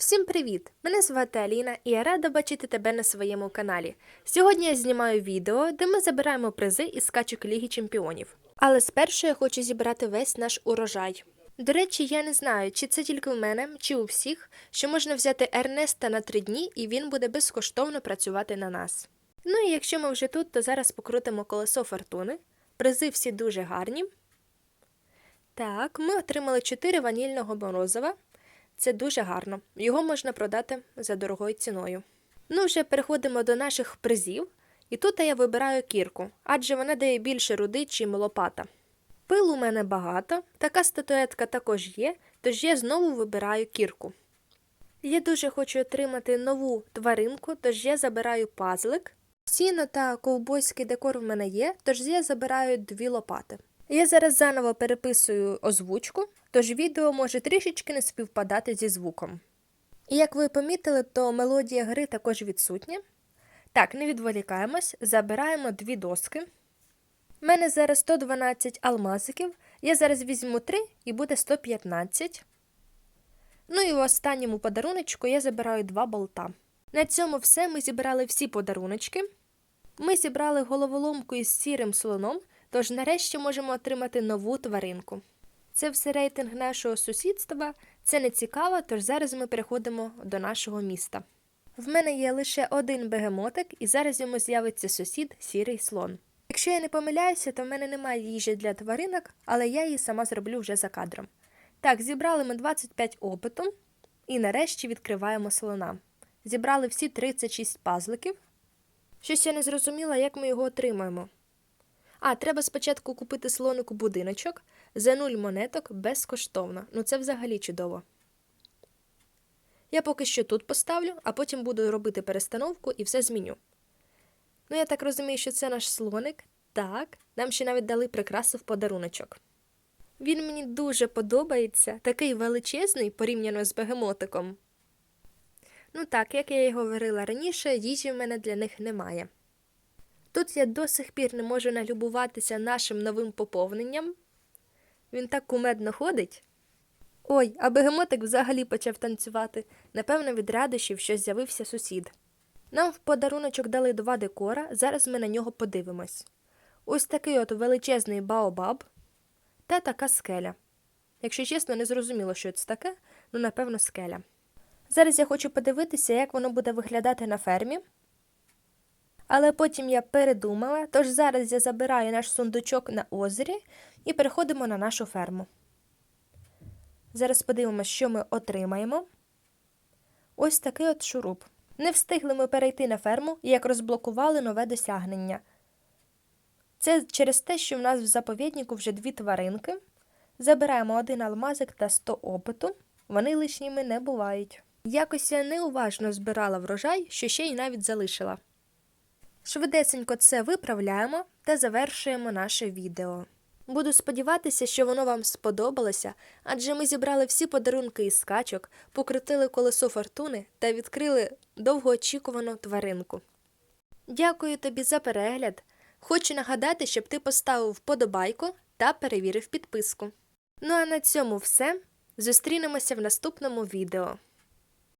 Всім привіт! Мене звати Аліна і я рада бачити тебе на своєму каналі. Сьогодні я знімаю відео, де ми забираємо призи із скачок Ліги Чемпіонів. Але спершу я хочу зібрати весь наш урожай. До речі, я не знаю, чи це тільки в мене, чи у всіх, що можна взяти Ернеста на три дні і він буде безкоштовно працювати на нас. Ну і якщо ми вже тут, то зараз покрутимо колесо фортуни. Призи всі дуже гарні. Так, ми отримали 4 ванільного морозива. Це дуже гарно. Його можна продати за дорогою ціною. Ну, вже переходимо до наших призів, і тут я вибираю кірку, адже вона дає більше руди, чим лопата. Пил у мене багато, така статуетка також є, тож я знову вибираю кірку. Я дуже хочу отримати нову тваринку, тож я забираю пазлик. Сіно та ковбойський декор в мене є, тож я забираю дві лопати. Я зараз заново переписую озвучку, тож відео може трішечки не співпадати зі звуком. І як ви помітили, то мелодія гри також відсутня. Так, не відволікаємось, забираємо дві доски. У мене зараз 112 алмазиків. Я зараз візьму 3 і буде 115. Ну і в останньому подаруночку я забираю два болта. На цьому все ми зібрали всі подаруночки. Ми зібрали головоломку із сірим слоном, тож нарешті можемо отримати нову тваринку. Це все рейтинг нашого сусідства, це не цікаво, тож зараз ми переходимо до нашого міста. В мене є лише один бегемотик, і зараз йому з'явиться сусід сірий слон. Якщо я не помиляюся, то в мене немає їжі для тваринок, але я її сама зроблю вже за кадром. Так, зібрали ми 25 опиту і нарешті відкриваємо слона. Зібрали всі 36 пазликів. Щось я не зрозуміла, як ми його отримаємо. А, треба спочатку купити слонику будиночок за нуль монеток безкоштовно. Ну це взагалі чудово. Я поки що тут поставлю, а потім буду робити перестановку і все зміню. Ну, я так розумію, що це наш слоник. Так, нам ще навіть дали прикрасу в подаруночок. Він мені дуже подобається, такий величезний порівняно з бегемотиком. Ну так, як я і говорила раніше, їжі в мене для них немає. Тут я до сих пір не можу налюбуватися нашим новим поповненням. Він так кумедно ходить. Ой, а бегемотик взагалі почав танцювати. Напевно, від радощів, що з'явився сусід. Нам в подаруночок дали два декора, зараз ми на нього подивимось. Ось такий от величезний баобаб та така скеля. Якщо чесно, не зрозуміло, що це таке, ну напевно, скеля. Зараз я хочу подивитися, як воно буде виглядати на фермі. Але потім я передумала, тож зараз я забираю наш сундучок на озері і переходимо на нашу ферму. Зараз подивимося, що ми отримаємо. Ось такий от шуруп. Не встигли ми перейти на ферму, як розблокували нове досягнення. Це через те, що в нас в заповіднику вже дві тваринки. Забираємо один алмазик та 100 опиту. Вони лишніми не бувають. Якось я неуважно збирала врожай, що ще й навіть залишила. Швидесенько це виправляємо та завершуємо наше відео. Буду сподіватися, що воно вам сподобалося, адже ми зібрали всі подарунки із скачок, покрутили колесо фортуни та відкрили довгоочікувану тваринку. Дякую тобі за перегляд. Хочу нагадати, щоб ти поставив вподобайку та перевірив підписку. Ну а на цьому все. Зустрінемося в наступному відео.